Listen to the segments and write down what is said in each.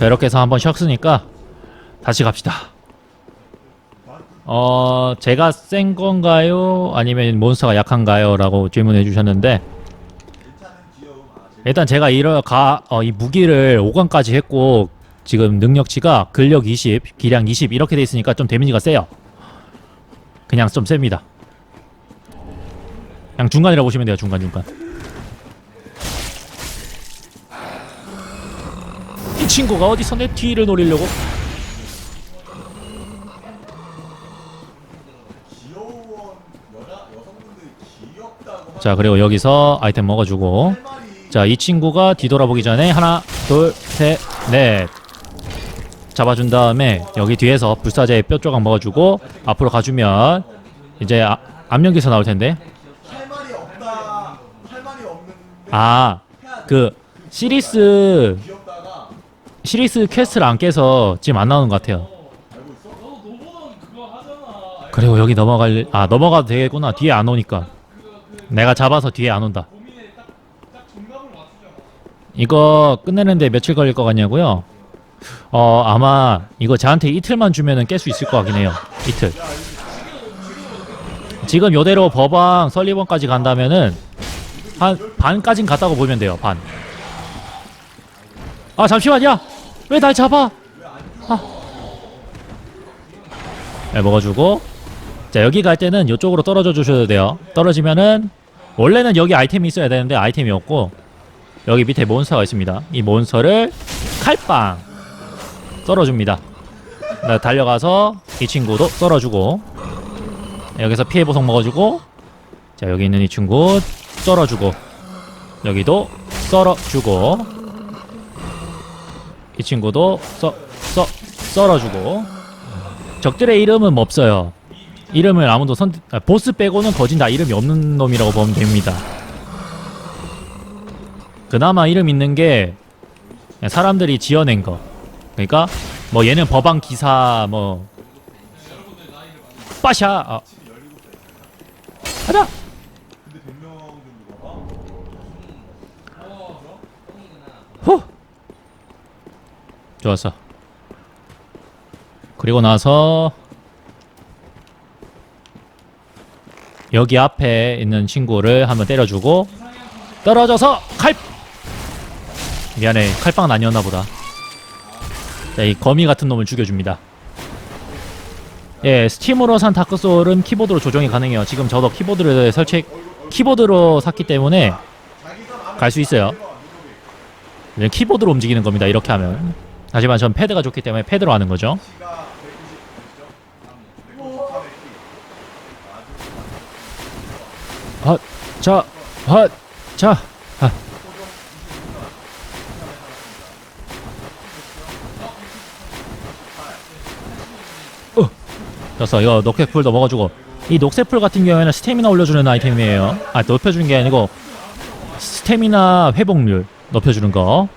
자 이렇게 해서 한번 쉬었으니까 다시 갑시다. 어 제가 센 건가요? 아니면 몬스터가 약한가요? 라고 질문해 주셨는데 일단 제가 이러 가, 어, 이 무기를 5강까지 했고 지금 능력치가 근력 20, 기량 20 이렇게 돼 있으니까 좀 데미지가 세요. 그냥 좀 셉니다. 그냥 중간이라 보시면 돼요 중간중간 친구가 어디서 내 뒤를 노리려고? 자 그리고 여기서 아이템 먹어주고. 자 이 친구가 뒤돌아보기 전에 하나 둘 셋 넷. 잡아준 다음에 여기 뒤에서 불사제 뼈 조각 먹어주고 앞으로 가주면 이제 아, 암령기사 나올 텐데. 아 그 시리스 시리스 퀘스트를 안 깨서 지금 안 나오는 것 같아요. 그리고 여기 넘어갈 아 넘어가도 되겠구나 뒤에 안 오니까 내가 잡아서 뒤에 안 온다. 이거 끝내는데 며칠 걸릴 것 같냐고요? 어 아마 이거 저한테 이틀만 주면은 깰 수 있을 것 같긴 해요. 이틀. 지금 요대로 버방 설리번까지 간다면은 한 반까진 갔다고 보면 돼요. 반. 아 잠시만 야왜 날 잡아? 아. 네, 먹어주고 자 여기 갈 때는 이쪽으로 떨어져 주셔도 돼요. 떨어지면은 원래는 여기 아이템이 있어야 되는데 아이템이 없고 여기 밑에 몬스터가 있습니다. 이 몬스터를 칼빵 썰어줍니다. 네, 달려가서 이 친구도 썰어주고 여기서 피해 보석 먹어주고 자 여기 있는 이 친구 썰어주고 여기도 썰어주고 이 친구도 써, 써, 썰어주고. 적들의 이름은 없어요. 이름을 아무도 선 아, 보스 빼고는 거진 다 이름이 없는 놈이라고 보면 됩니다. 그나마 이름 있는 게 사람들이 지어낸 거. 그러니까 뭐 얘는 법왕 기사 뭐. 빠샤! 아. 가자 근데 100명 정도가 후 좋았어. 그리고 나서 여기 앞에 있는 친구를 한번 때려주고 떨어져서 칼! 미안해 칼빵은 아니었나 보다. 자 이 거미 같은 놈을 죽여줍니다. 예 스팀으로 산 다크소울은 키보드로 조정이 가능해요. 지금 저도 키보드를 설치 키보드로 샀기 때문에 갈 수 있어요. 네, 키보드로 움직이는 겁니다. 이렇게 하면. 하지만 전 패드가 좋기 때문에 패드로 하는 거죠. 헛, 자, 헛, 자, 하. 어, 됐어. 이거 녹색 풀도 먹어주고. 이 녹색 풀 같은 경우에는 스태미나 올려주는 아이템이에요. 아, 높여주는 게 아니고 스태미나 회복률 높여주는 거.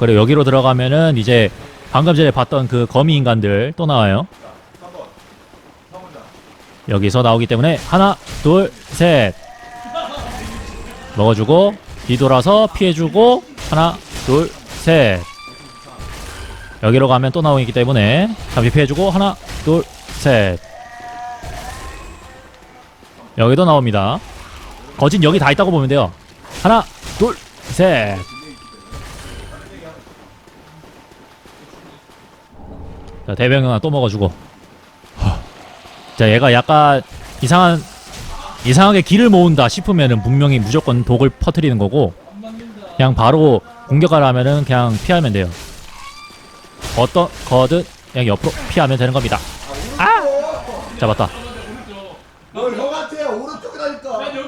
그리고 여기로 들어가면은 이제 방금 전에 봤던 그 거미 인간들 또 나와요. 여기서 나오기 때문에 하나, 둘, 셋. 먹어주고 뒤돌아서 피해주고 하나, 둘, 셋. 여기로 가면 또 나오기 때문에 잠시 피해주고 하나, 둘, 셋. 여기도 나옵니다. 거진 여기 다 있다고 보면 돼요. 하나, 둘, 셋. 자, 대병 하나 또 먹어주고. 하. 자, 얘가 약간 이상한, 이상하게 길을 모은다 싶으면은 분명히 무조건 독을 퍼뜨리는 거고, 그냥 바로 공격하려 하면은 그냥 피하면 돼요. 어떤 거든 그냥 옆으로 피하면 되는 겁니다. 아! 잡았다.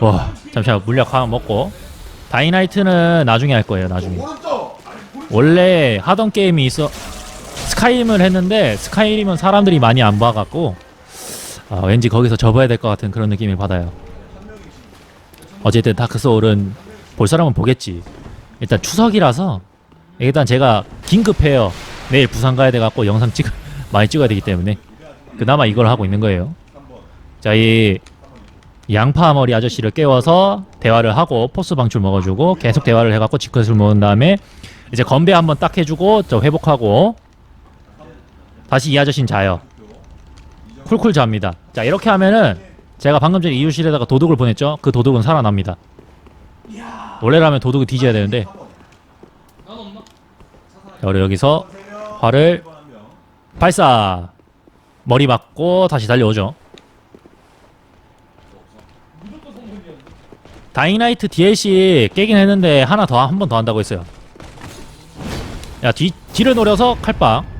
와, 잠시만 물약 하나 먹고. 다이나이트는 나중에 할 거예요, 나중에. 원래 하던 게임이 있어 스카이림을 했는데 스카이림은 사람들이 많이 안 봐갖고 아, 왠지 거기서 접어야 될 것 같은 그런 느낌을 받아요. 어쨌든 다크 소울은 볼 사람은 보겠지. 일단 추석이라서 일단 제가 긴급해요. 내일 부산 가야 돼갖고 영상 찍 많이 찍어야 되기 때문에 그나마 이걸 하고 있는 거예요. 자, 이 양파 머리 아저씨를 깨워서 대화를 하고 포스 방출 먹어주고 계속 대화를 해갖고 지컷을 모은 다음에 이제 건배 한번 딱 해주고 저 회복하고 다시 이 아저씨는 자요. 쿨쿨 잡니다. 자 이렇게 하면은 제가 방금 전에 이유실에다가 도둑을 보냈죠. 그 도둑은 살아납니다. 원래라면 도둑이 뒤져야 되는데 자, 우리 여기서 활을 발사 머리 맞고 다시 달려오죠. 다잉라이트 DLC 깨긴 했는데 하나 더 한 번 더 한다고 했어요. 야 뒤 뒤를 노려서 칼빵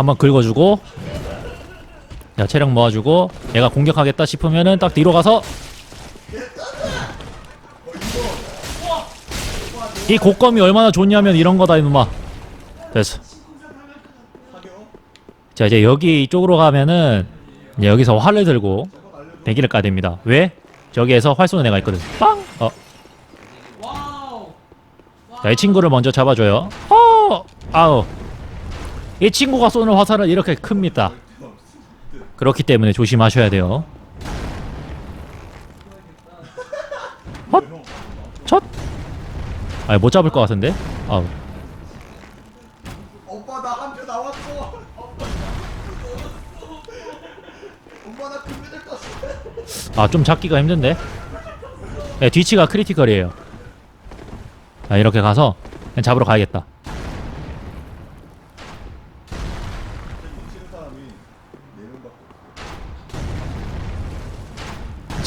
한번 긁어주고 야 체력 모아주고 얘가 공격하겠다 싶으면은 딱 뒤로 가서 이 곡검이 얼마나 좋냐면 이런 거다 이놈아 됐어 자 이제 여기 이쪽으로 가면은 이제 여기서 활을 들고 대기를 까야 됩니다 왜? 저기에서 활 쏘는 애가 있거든 빵! 어. 자, 이 친구를 먼저 잡아줘요 어! 아우 이 친구가 쏘는 화살은 이렇게 큽니다 그렇기 때문에 조심하셔야 돼요 헛! 첫! 아니 못 잡을 것 같은데? 아우 오빠 나 한 표 나왔어. 엄마 나 금메달 땄어. 아 좀 잡기가 힘든데 네, 뒤치가 크리티컬이에요 자 이렇게 가서 그냥 잡으러 가야겠다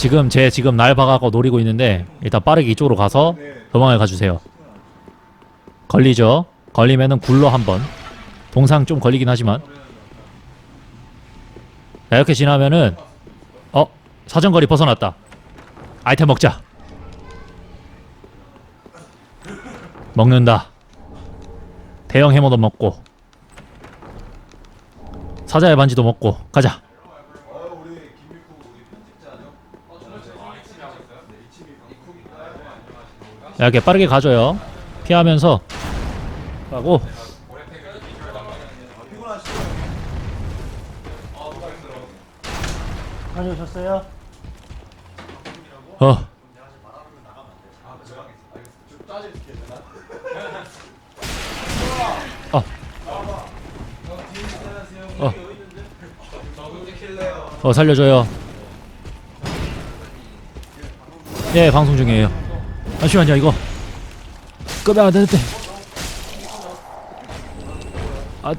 지금 제 지금 날 박아고 노리고 있는데 일단 빠르게 이쪽으로 가서 도망을 가주세요. 걸리죠? 걸리면은 굴러 한번. 동상 좀 걸리긴 하지만. 자 이렇게 지나면은 어? 사정거리 벗어났다. 아이템 먹자. 먹는다. 대형 해머도 먹고. 사자의 반지도 먹고. 가자 이렇게 빠르게 가줘요 피하면서 가고 다녀오셨어요? 어 어. 어. 어 살려줘요. 예 방송 중이에요. 잠시만요 이거 끄면 안 되는데. 아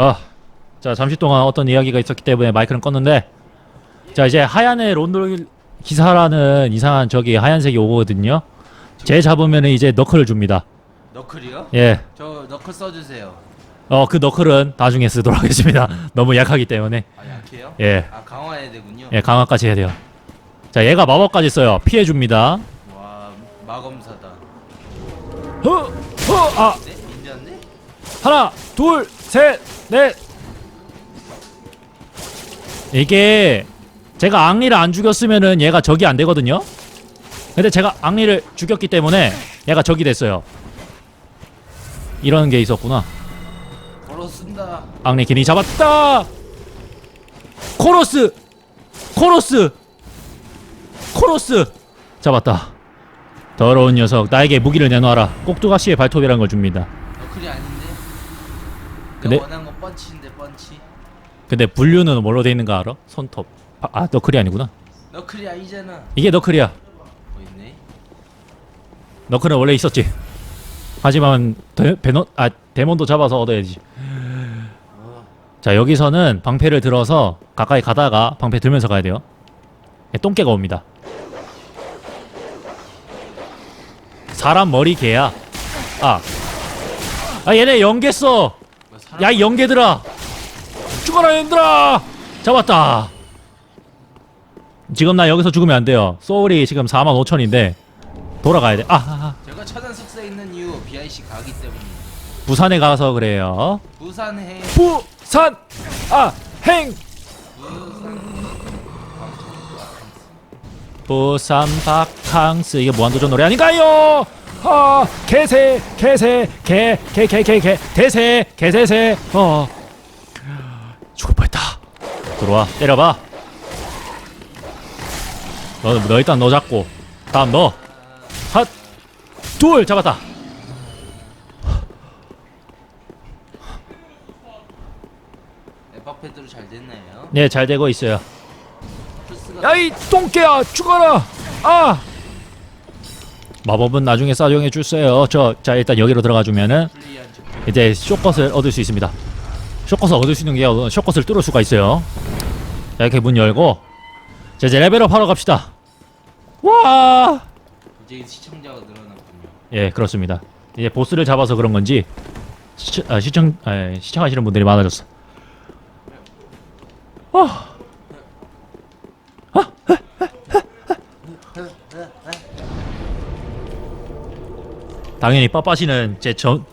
아, 자 잠시 동안 어떤 이야기가 있었기 때문에 마이크는 껐는데 자 이제 하얀의 론돌 기사라는 이상한 저기 하얀색이 오거든요. 쟤 잡으면 이제 너클을 줍니다. 너클이요? 예, 저 너클 써주세요. 어 그 너클은 나중에 쓰도록 하겠습니다. 너무 약하기 때문에 아 약해요? 예, 아 강화해야 되군요. 예 강화까지 해야 돼요. 자 얘가 마법까지 써요. 피해 줍니다. 와 마검사다. 허, 허, 아 네? 인자인데? 하나, 둘, 셋, 넷. 이게 제가 앙리를 안 죽였으면은 얘가 적이 안 되거든요. 근데 제가 앙리를 죽였기 때문에 얘가 적이 됐어요. 이런 게 있었구나. 쓴다. 앙리 괜히 잡았다. 코로스, 코로스, 코로스 잡았다. 더러운 녀석, 나에게 무기를 내놔라. 꼭두가시의 발톱이란 걸 줍니다. 너클이 아닌데? 근데- 내가 원한 건 펀치. 근데 분류는 뭘로 돼 있는가 알아? 손톱. 아, 아 너클이 아니구나. 너클이 아니잖아. 이게 너클이야. 뭐 있네? 너클은 원래 있었지. 하지만 데, 베너 아 데몬도 잡아서 얻어야지. 자 여기서는 방패를 들어서 가까이 가다가 방패 들면서 가야 돼요. 예, 똥개가 옵니다. 사람 머리 개야. 아, 아 얘네 연계 써. 뭐야이 연계들아, 죽어라 얘들아. 잡았다. 지금 나 여기서 죽으면 안 돼요. 소울이 지금 4만 5천인데 돌아가야 돼. 아, 아, 아. 제가 천안 숙소에 있는 이유 BIC 가기 때문에 부산에 가서 그래요. 부산해 부산 아 행. 부산 바캉스 이게 무한도전 노래 아닌가요? 아 개새 개새 개개개개개 대새 개새새 어 죽을 뻔했다. 들어와 때려봐. 너, 너 일단 너 잡고 다음 너 핫 둘 잡았다. 에바페드로 잘 됐나요? 네 잘 되고 있어요. 플스가 야이 똥개야 죽어라. 아! 마법은 나중에 사용해 주세요. 저 자 일단 여기로 들어가 주면은 이제 쇼컷을 얻을 수 있습니다 쇼컷을 얻을 수 있는 게 어, 쇼컷을 뚫을 수가 있어요. 자 이렇게 문 열고 자 이제 레벨업 하러 갑시다. 와! 이제 시청자가 늘어났군요. 예 그렇습니다. 이제 보스를 잡아서 그런 건지 시청, 아, 시청 아, 시청하시는 분들이 많아졌어. 아. 당연히 빠빠시는 제 전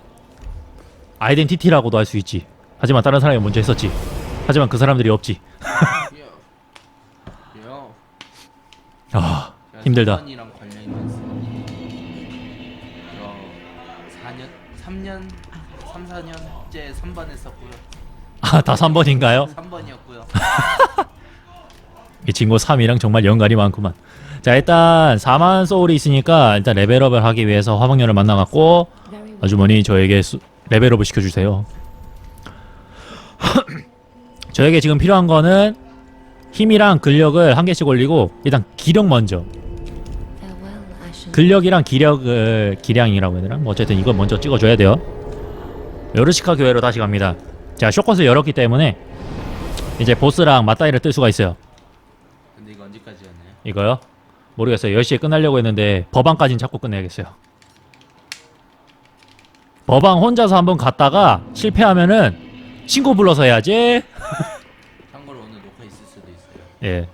아이덴티티라고도 할 수 있지 하지만 다른 사람이 먼저 했었지 하지만 그 사람들이 없지 요. 아 힘들다. 이랑 관련이 많습니다. 저 4년, 3년, 3, 4년째 3번 했었고요. 아 다 3번인가요? 3번이었고요. 이 친구 3이랑 정말 연관이 많구만. 자 일단 4만 소울이 있으니까 일단 레벨업을 하기 위해서 화방년을 만나갖고 아주머니 저에게 수, 레벨업을 시켜주세요. 저에게 지금 필요한 거는 힘이랑 근력을 한 개씩 올리고 일단 기력 먼저 근력이랑 기력을 기량이라고 해야 되나? 뭐 어쨌든 이걸 먼저 찍어줘야 돼요. 요르시카 교회로 다시 갑니다. 자 쇼컷을 열었기 때문에 이제 보스랑 맞다이를 뜰 수가 있어요. 근데 이거 언제까지 하나요? 이거요? 모르겠어요. 10시에 끝나려고 했는데 법왕까지는 자꾸 끝내야겠어요. 법왕 혼자서 한번 갔다가 실패하면은 친구 불러서 해야지. 참고로 오늘 녹화 있을 수도 있어요. 예.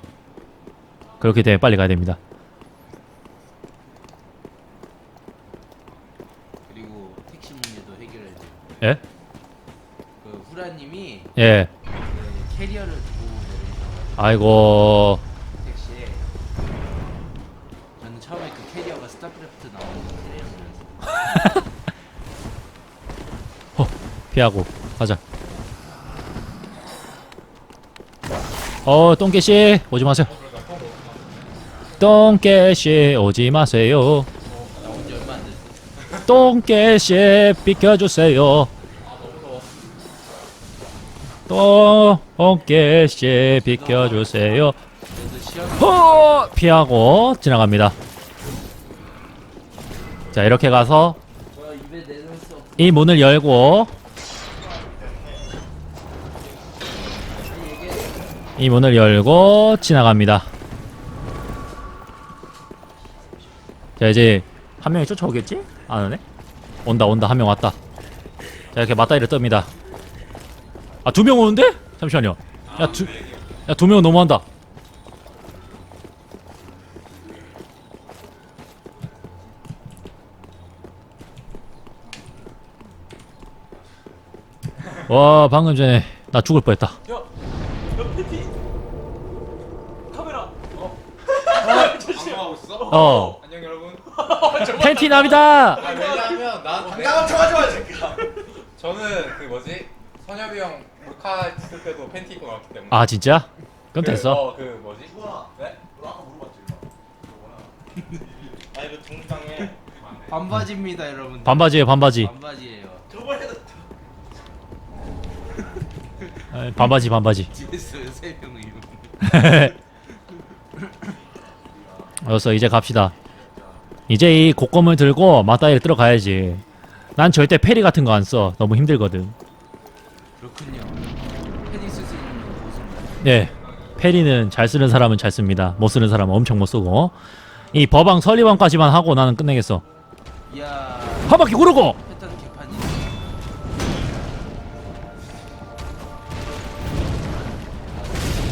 그렇기 때문에 빨리 가야 됩니다. 그리고 택시 문제도 해결해야 돼요. 예? 그 후라님이 예. 그 캐리어를 두고 내리셔가지고 아이고. 택시에 저는 처음에 그 캐리어가 스타크래프트 나오는 캐리어였어요. 피하고 가자. 어, 똥개씨 오지 마세요. 똥개씨 오지 마세요. 똥개씨 비켜주세요. 똥개씨 비켜주세요. 허! 피하고 지나갑니다. 자 이렇게 가서. 이 문을 열고 이 문을 열고 지나갑니다. 자 이제 한 명이 쫓아오겠지? 안 오네? 온다 온다 한 명 왔다. 자 이렇게 맞다이를 뜹니다. 아 두 명 오는데? 잠시만요. 야 두 야 두 명 너무한다. 와 방금 전에 나 죽을 뻔했다. 방송하고 있 어? 어 안녕 여러분. 팬티남이다. 아, 왜냐면 난 당당한 척하지 마, 이 새끼야. 저는 그 뭐지 선엽이 형 몰카 있을 때도 팬티 입고 나왔기 때문에. 아 진짜? 그럼 그, 됐어. 어, 그 뭐지? 누나, 네? 너 아까 물어봤지? 아 이거 동상에 반바지입니다, 여러분. 반바지에요 반바지. 반바지예요. 저번에도 아, 반바지 반바지. 뒤에서 세 명이. 알았어 이제 갑시다. 이제 이 곡검을 들고 맞다이를 들어가야지. 난 절대 페리 같은 거 안 써. 너무 힘들거든. 그렇군요. 팬이 쓸수 있는 곳은 네. 페리는 잘 쓰는 사람은 잘 씁니다. 못 쓰는 사람은 엄청 못 쓰고. 이 버방 설리방까지만 하고 나는 끝내겠어. 이야 한 바퀴 구르고 패턴 개판이.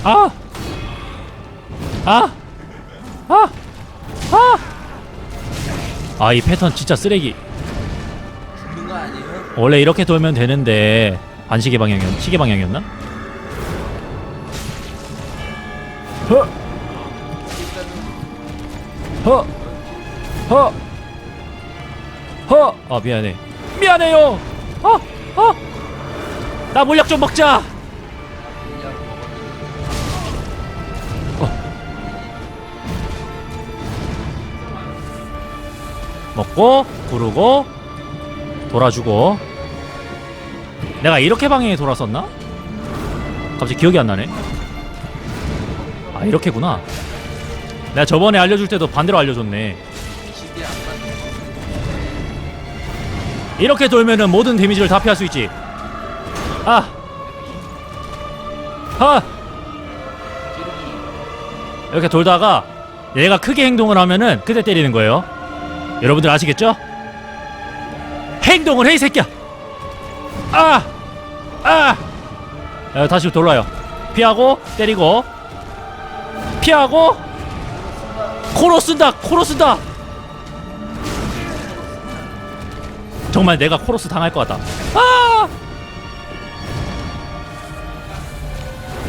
아! 아! 아! 아! 아, 이 패턴 진짜 쓰레기. 죽는 거 아니에요? 원래 이렇게 돌면 되는데 반시계 방향이었 시계 방향이었나? 허! 허! 허! 허! 아 미안해 미안해요 어! 어! 나 물약 좀 먹자 먹고 구르고 돌아주고 내가 이렇게 방향에 돌았었나? 갑자기 기억이 안 나네 아 이렇게구나 내가 저번에 알려줄 때도 반대로 알려줬네 이렇게 돌면은 모든 데미지를 다 피할 수 있지 아! 아! 이렇게 돌다가 얘가 크게 행동을 하면은 그때 때리는 거예요 여러분들 아시겠죠? 행동을 해 이 새끼야. 아! 아! 야, 다시 돌아요. 피하고 때리고. 피하고. 코로 쓴다 코로 쓴다. 정말 내가 코로스 당할 것 같다. 아!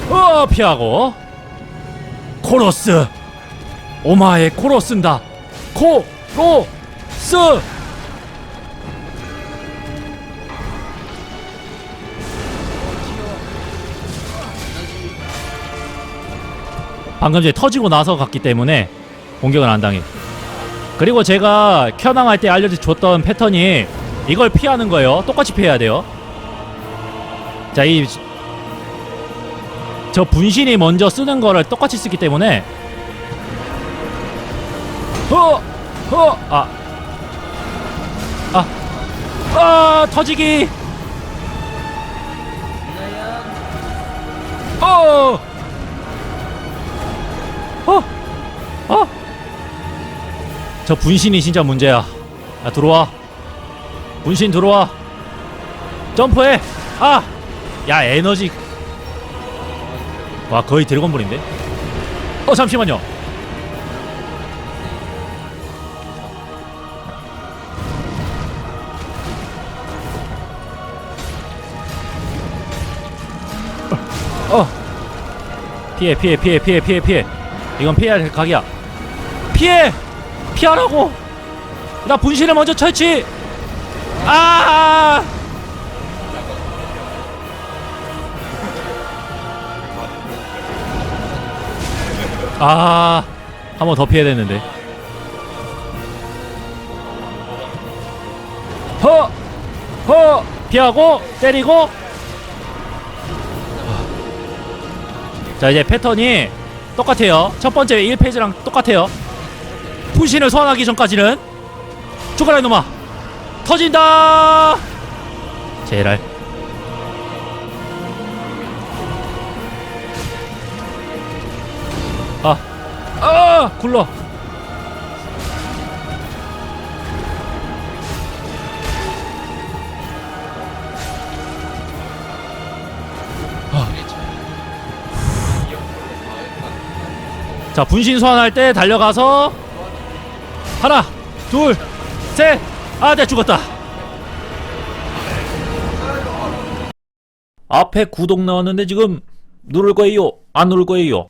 어 피하고. 오마에 코로스인다. 코 로 스 방금 전에 터지고 나서 갔기 때문에 공격을 안 당해 그리고 제가 켜낭할 때 알려줬던 패턴이 이걸 피하는 거예요 똑같이 피해야 돼요 자 이 저 분신이 먼저 쓰는 거를 똑같이 쓰기 때문에 허! 허! 아. 아. 아, 터지기. 어! 어! 어! 저 분신이 진짜 문제야. 야, 들어와. 분신 들어와. 점프해. 아! 야, 에너지 와 거의 드래곤볼인데? 어 잠시만요 피해 피해 피해 피해 피해 피해 이건 피해야 될 각이야 피해 피하라고 나 분신을 먼저 처치 아 아, 한 번 더 피해야 되는데. 허! 허! 피하고, 때리고. 자, 이제 패턴이 똑같아요. 첫 번째 1페이지랑 똑같아요. 분신을 소환하기 전까지는 죽어라 이놈아! 터진다! 제랄. 아, 아, 굴러. 자, 분신 소환할 때 달려가서 하나, 둘, 셋. 아, 내가 죽었다. 앞에 구독 나왔는데 지금 누를 거예요? 안 누를 거예요?